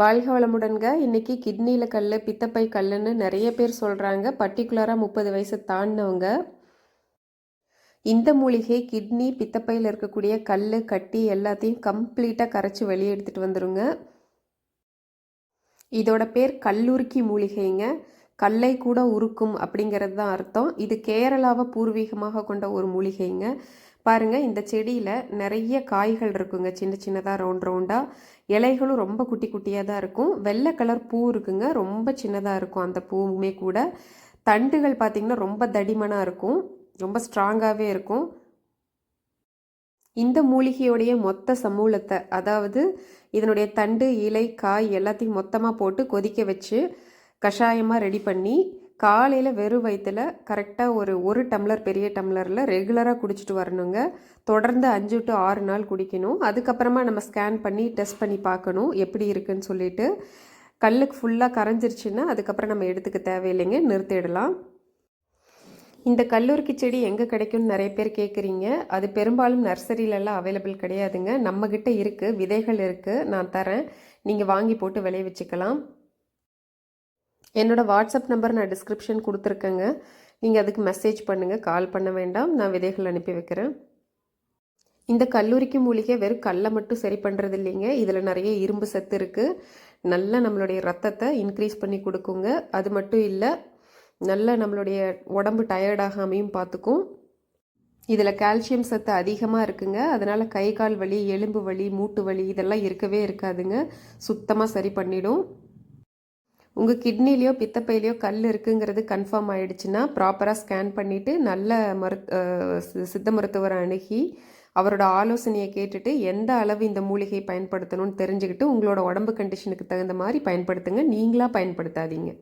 வாழ்க வளமுடன்க. இன்னைக்கு கிட்னியில் கல் பித்தப்பை கல்லுன்னு நிறைய பேர் சொல்கிறாங்க பர்டிகுலராக முப்பது வயசு தாண்டினவங்க. இந்த மூலிகை கிட்னி பித்தப்பையில் இருக்கக்கூடிய கல் கட்டி எல்லாத்தையும் கம்ப்ளீட்டாக கரைச்சி வெளியே எடுத்துகிட்டு வந்துடுங்க இதோட பேர் கல்லுருக்கி மூலிகைங்க. கல்லை கூட உருக்கும் அப்படிங்கிறது தான் அர்த்தம். இது கேரளாவை பூர்வீகமாக கொண்ட ஒரு மூலிகைங்க. பாருங்கள் இந்த செடியில் நிறைய காய்கள் இருக்குங்க. சின்ன சின்னதாக ரவுண்ட் ரவுண்டாக இலைகளும் ரொம்ப குட்டி குட்டியாக தான் இருக்கும். வெள்ளை கலர் பூ இருக்குங்க. ரொம்ப சின்னதாக இருக்கும் அந்த பூவுமே கூட. தண்டுகள் பார்த்திங்கன்னா ரொம்ப தடிமனாக இருக்கும். ரொம்ப ஸ்ட்ராங்காகவே இருக்கும். இந்த மூலிகையுடைய மொத்த சமூலத்தை அதாவது இதனுடைய தண்டு இலை காய் எல்லாத்தையும் மொத்தமாக போட்டு கொதிக்க வச்சு கஷாயமாக ரெடி பண்ணி காலையில் வெறும் வயிற்றில் கரெக்டாக ஒரு ஒரு டம்ளர் பெரிய டம்ளரில் ரெகுலராக குடிச்சிட்டு வரணுங்க. தொடர்ந்து அஞ்சு டு ஆறு நாள் குடிக்கணும். அதுக்கப்புறமா நம்ம ஸ்கேன் பண்ணி டெஸ்ட் பண்ணி பார்க்கணும் எப்படி இருக்குன்னு சொல்லிட்டு. கல்லுக்கு ஃபுல்லாக கரைஞ்சிருச்சுன்னா அதுக்கப்புறம் நம்ம எடுத்துக்க தேவையில்லைங்க நிறுத்திடலாம். இந்த கல்லூரிக்கு செடி எங்கே கிடைக்கும்னு நிறைய பேர் கேட்குறீங்க அது பெரும்பாலும் நர்சரியிலலாம் அவைலபிள் கிடையாதுங்க. நம்மக்கிட்ட இருக்குது விதைகள் இருக்குது நான் தரேன். நீங்கள் வாங்கி போட்டு விளைய வச்சுக்கலாம். என்னோடய வாட்ஸ்அப் நம்பர் நான் டிஸ்கிரிப்ஷன் கொடுத்துருக்கேங்க. நீங்கள் அதுக்கு மெசேஜ் பண்ணுங்கள் கால் பண்ண வேண்டாம். நான் விதைகள் அனுப்பி வைக்கிறேன். இந்த கல்லூரிக்கு மூலிகை வெறும் கல்லை மட்டும் சரி பண்ணுறது இல்லைங்க. இதில் நிறைய இரும்பு சத்து இருக்குது நல்லா நம்மளுடைய ரத்தத்தை இன்க்ரீஸ் பண்ணி கொடுக்குங்க. அது மட்டும் இல்லை நல்ல நம்மளுடைய உடம்பு டயர்டாகாமையும் பார்த்துக்கும். இதில் கால்சியம் சத்து அதிகமாக இருக்குங்க. அதனால் கை கால் வலி எலும்பு வலி மூட்டு வலி இதெல்லாம் இருக்கவே இருக்காதுங்க. சுத்தமாக சரி பண்ணிடும். உங்கள் கிட்னிலேயோ பித்தப்பையிலையோ கல் இருக்குங்கிறது கன்ஃபார்ம் ஆகிடுச்சுன்னா ப்ராப்பராக ஸ்கேன் பண்ணிவிட்டு நல்ல மருத் சித்த மருத்துவரை அணுகி அவரோட ஆலோசனையை கேட்டுட்டு எந்த அளவு இந்த மூலிகை பயன்படுத்தணும்னு தெரிஞ்சுக்கிட்டு உங்களோட உடம்பு கண்டிஷனுக்கு தகுந்த மாதிரி பயன்படுத்துங்க. நீங்களாக பயன்படுத்தாதீங்க.